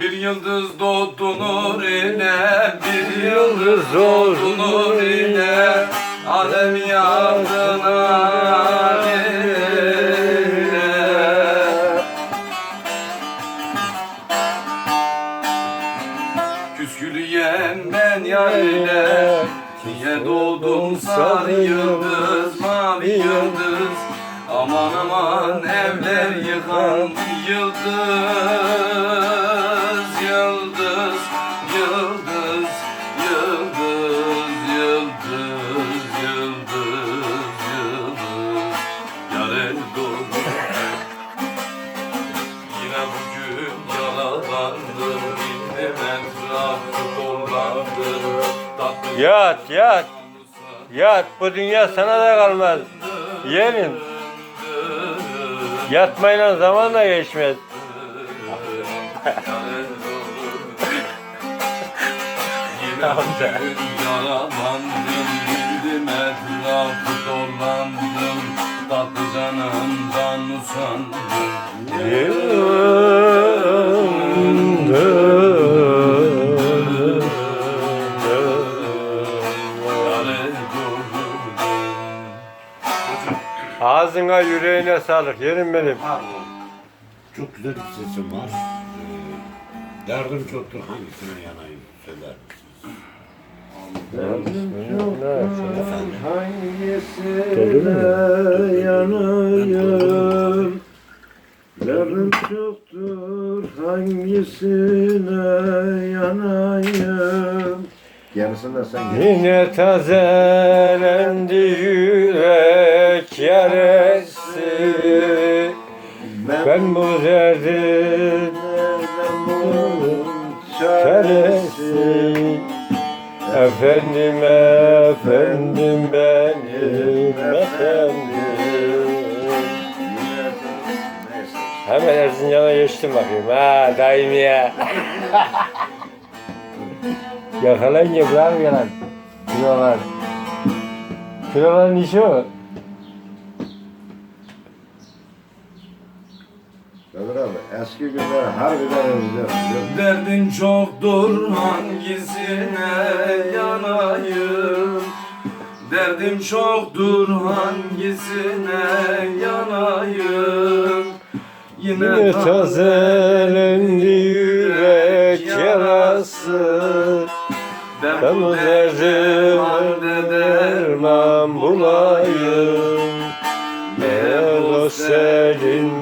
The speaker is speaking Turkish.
Bir yıldız doğdu nurine, bir yıldız doğdu nurine, alem yandı narine. Küskülüyen ben yar ile Niye doğdum sarı yıldız mavi yıldız Aman aman evler yıkan yıldız Yıldız yıldız yıldız yıldız yıldız yıldız. Yaren doğdu. Yine bugün yaralandım Bildim etrafı dolandım Yat yat. yat bu dünya sana da kalmaz. Yeğenim yatmayla zaman da geçmez. Bugün yaralandım Bildim etrafı dolandım Tatlı canımdan usandım Ağzına yüreğine sağlık yerim benim. Çok güzel bir sesim var. Ee, derdim çoktur hangisine yanayım söyler misiniz? Hangisine yanayım Yarım çoktur hangisine yanayım Yarısını da sen gel. Yine tazelendi yürek yaresi. Ben bu bulurum çaresi. Efendim efendim benim efendim. Hemen Erzincan'a geçtim bakayım. Ha daim ya. Yakalayınca bırak yalan Kilolar. Kiloların işi Kadir abi eski günleri harbiden özlüyorum. Derdin çoktur hangisine yanayım? Derdim çoktur hangisine yanayım? Yine Yine tazelendi yürek yarası. Ben bu derdime derman bulayım. Eğer o senin